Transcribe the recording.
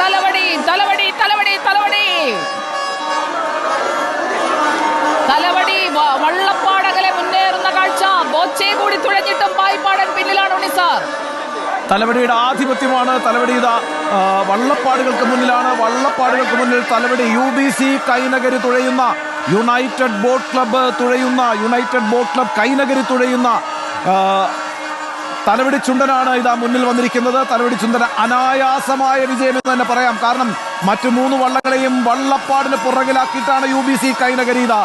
തലവടി തലവടി തലവടി തലവടി. തലവടി മുന്നേറുന്ന കാഴ്ച. കൂടി തുഴഞ്ഞിട്ടും തലവടിയുടെ ആധിപത്യമാണ്. തലവടി ഇതാ വള്ളപ്പാടുകൾക്ക് മുന്നിലാണ്. വള്ളപ്പാടുകൾക്ക് മുന്നിൽ Thalavady U B C Kainakary തുഴയുന്ന United boat club തുഴയുന്ന യുണൈറ്റഡ് ബോട്ട് ക്ലബ് കൈനഗരി തുഴയുന്ന തലവടി ചുണ്ടനാണ് ഇതാ മുന്നിൽ വന്നിരിക്കുന്നത്. തലവിടി ചുണ്ടൻ അനായാസമായ വിജയം എന്ന് തന്നെ പറയാം. കാരണം മറ്റു മൂന്ന് വള്ളങ്ങളെയും വള്ളപ്പാടിന് പുറകിലാക്കിയിട്ടാണ് യു ബി സി കൈനഗരി ഇതാ